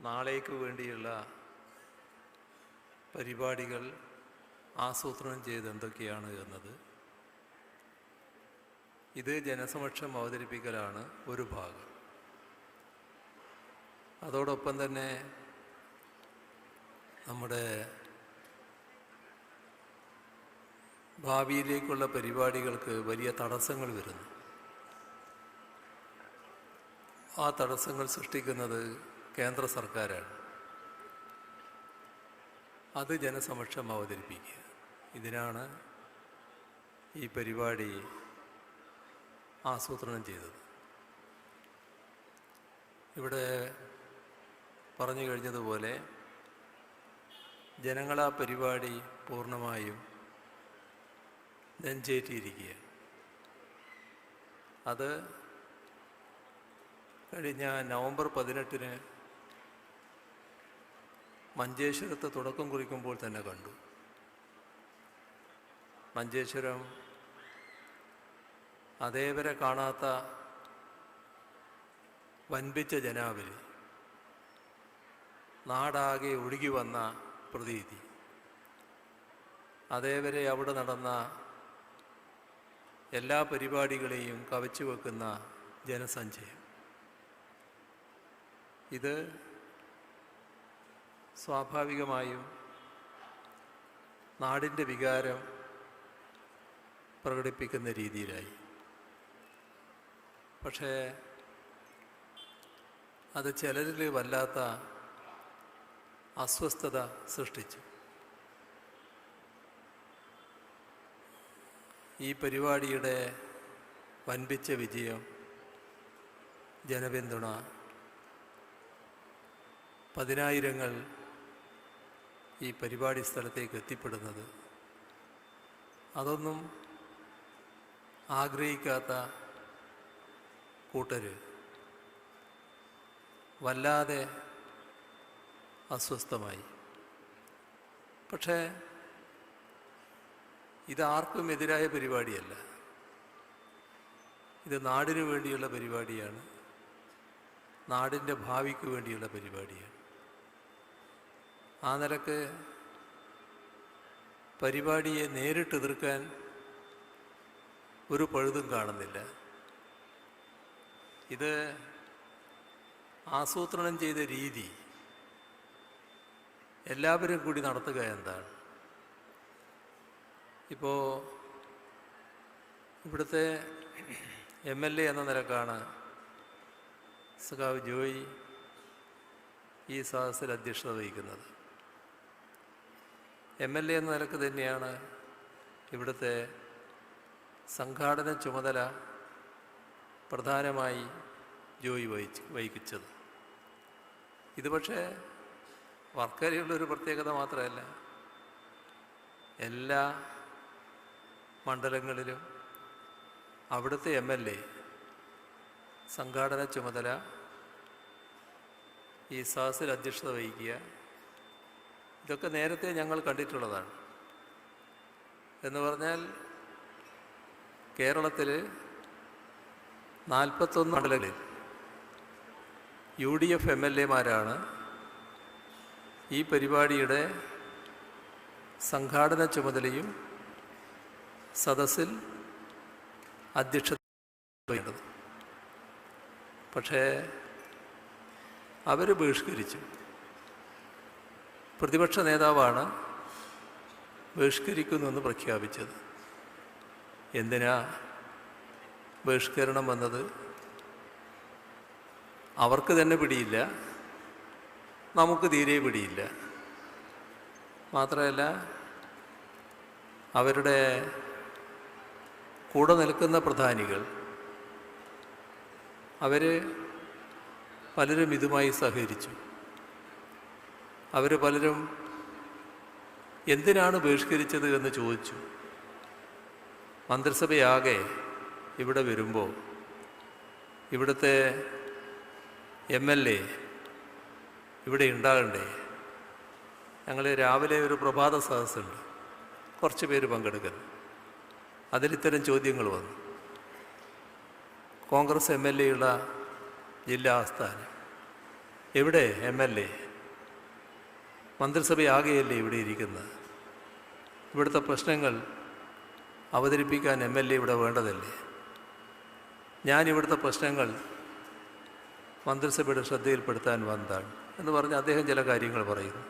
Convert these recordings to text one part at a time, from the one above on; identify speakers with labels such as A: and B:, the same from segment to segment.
A: നാളേക്ക് വേണ്ടിയുള്ള പരിപാടികൾ ആസൂത്രണം ചെയ്ത് എന്തൊക്കെയാണ് എന്നത്. ഇത് ജനസമക്ഷം അവതരിപ്പിക്കലാണ് ഒരു ഭാഗം. അതോടൊപ്പം തന്നെ നമ്മുടെ ഭാവിയിലേക്കുള്ള പരിപാടികൾക്ക് വലിയ തടസ്സങ്ങൾ വരുന്നു. ആ തടസ്സങ്ങൾ സൃഷ്ടിക്കുന്നത് കേന്ദ്ര സർക്കാരാണ്. അത് ജനസമക്ഷം അവതരിപ്പിക്കുക. ഇതിനാണ് ഈ പരിപാടി ആസൂത്രണം ചെയ്തത്. ഇവിടെ പറഞ്ഞു കഴിഞ്ഞതുപോലെ ജനങ്ങൾ ആ പരിപാടി പൂർണമായും നെഞ്ചേറ്റിയിരിക്കുക അത് കഴിഞ്ഞ നവംബർ പതിനെട്ടിന് മഞ്ചേശ്വരത്ത് തുടക്കം കുറിക്കുമ്പോൾ തന്നെ കണ്ടു. മഞ്ചേശ്വരം അതേവരെ കാണാത്ത വൻപിച്ച ജനാവലി നാടാകെ ഒഴുകി വന്ന പ്രതീതി. അതേവരെ അവിടെ നടന്ന എല്ലാ പരിപാടികളെയും കവച്ചു വെക്കുന്ന ജനസഞ്ചയം. ഇത് സ്വാഭാവികമായും നാടിന്റെ വികാരം പ്രകടിപ്പിക്കുന്ന രീതിയിലായി. പക്ഷേ അത് ചിലരിൽ വല്ലാത്ത അസ്വസ്ഥത സൃഷ്ടിച്ചു. ഈ പരിപാടിയുടെ വൻപിച്ച വിജയം ജനപിന്തുണ പതിനായിരങ്ങൾ ഈ പരിപാടി സ്ഥലത്തേക്ക് എത്തിപ്പെടുന്നത്. അതൊന്നും ആഗ്രഹിക്കാത്ത കൂട്ടർ വല്ലാതെ അസ്വസ്ഥമായി. പക്ഷേ ഇതാർക്കും എതിരായ പരിപാടിയല്ല. ഇത് നാടിനു വേണ്ടിയുള്ള പരിപാടിയാണ്. നാടിന്റെ ഭാവിക്ക് വേണ്ടിയുള്ള പരിപാടിയാണ്. ആ നിലയ്ക്ക് പരിപാടിയെ നേരിട്ട് എതിർക്കാൻ ഒരു പഴുതും കാണുന്നില്ല. ഇത് ആസൂത്രണം ചെയ്ത രീതി എല്ലാവരും കൂടി നടത്തുക എന്താണ്? ഇപ്പോൾ ഇവിടുത്തെ എം എൽ എ എന്ന നിലക്കാണ് സഖാവ് ജോയി ഈ സദസ്സിൽ അധ്യക്ഷത വഹിക്കുന്നത്. എം എൽ എ എന്ന നിലയ്ക്ക് തന്നെയാണ് ഇവിടുത്തെ സംഘാടന ചുമതല പ്രധാനമായി ജോയി വഹിച്ച് വഹിപ്പിച്ചത്. ഇത് പക്ഷേ വർക്കരയുള്ളൊരു പ്രത്യേകത മാത്രമല്ല. എല്ലാ മണ്ഡലങ്ങളിലും അവിടുത്തെ എം എൽ എ സംഘാടന ചുമതല ഈ സാസിൽ അധ്യക്ഷത വഹിക്കുക. ഇതൊക്കെ നേരത്തെ ഞങ്ങൾ കണ്ടിട്ടുള്ളതാണ്. എന്ന് പറഞ്ഞാൽ കേരളത്തിൽ നാൽപ്പത്തൊന്ന് മണ്ഡലങ്ങളിൽ U D F M L എമാരാണ് ഈ പരിപാടിയുടെ സംഘാടന ചുമതലയും സദസ്സിൽ അധ്യക്ഷത വേണ്ടത് പക്ഷേ അവർ ബഹിഷ്കരിച്ചു. പ്രതിപക്ഷ നേതാവാണ് ബഹിഷ്കരിക്കുന്നുവെന്ന് പ്രഖ്യാപിച്ചത്. എന്തിനാ ബഹിഷ്കരണം വന്നത്? അവർക്ക് തന്നെ പിടിയില്ല. നമുക്ക് തീരെ പിടിയില്ല. മാത്രമല്ല അവരുടെ കൂടെ നിൽക്കുന്ന പ്രധാനികൾ അവർ പലരും ഇതുമായി സഹകരിച്ചു. അവർ പലരും എന്തിനാണ് ബഹിഷ്കരിച്ചത് എന്ന് ചോദിച്ചു. മന്ത്രിസഭയാകെ ഇവിടെ വരുമ്പോൾ ഇവിടുത്തെ എം എൽ എ ഇവിടെ ഉണ്ടാകണ്ടേ? ഞങ്ങൾ രാവിലെ ഒരു പ്രഭാത സദസ്സുണ്ട്. കുറച്ച് പേര് പങ്കെടുക്കുന്നു അതിലിത്തരം ചോദ്യങ്ങൾ വന്നു. കോൺഗ്രസ് എം എൽ എയുള്ള ജില്ലാ ആസ്ഥാനം. എവിടെ എം എൽ എ? മന്ത്രിസഭയാകെയല്ലേ ഇവിടെ ഇരിക്കുന്നത്? ഇവിടുത്തെ പ്രശ്നങ്ങൾ അവതരിപ്പിക്കാൻ എം എൽ എ ഇവിടെ വേണ്ടതല്ലേ? ഞാൻ ഇവിടുത്തെ പ്രശ്നങ്ങൾ മന്ത്രിസഭയുടെ ശ്രദ്ധയിൽപ്പെടുത്താൻ വന്നതാണ് എന്ന് പറഞ്ഞ് അദ്ദേഹം ചില കാര്യങ്ങൾ പറയുന്നു.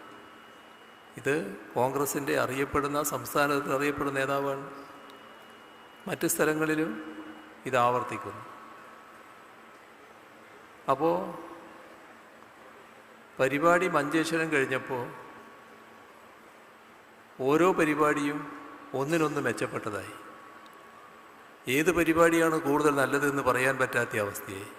A: ഇത് കോൺഗ്രസിന്റെ അറിയപ്പെടുന്ന സംസ്ഥാനത്തിൽ അറിയപ്പെടുന്ന നേതാവാണ്. മറ്റ് സ്ഥലങ്ങളിലും ഇത് ആവർത്തിക്കുന്നു. അപ്പോൾ പരിപാടി മഞ്ചേശ്വരം കഴിഞ്ഞപ്പോൾ ഓരോ പരിപാടിയും ഒന്നിനൊന്ന് മെച്ചപ്പെട്ടതായി. ഏത് പരിപാടിയാണ് കൂടുതൽ നല്ലതെന്ന് പറയാൻ പറ്റാത്ത അവസ്ഥയായി.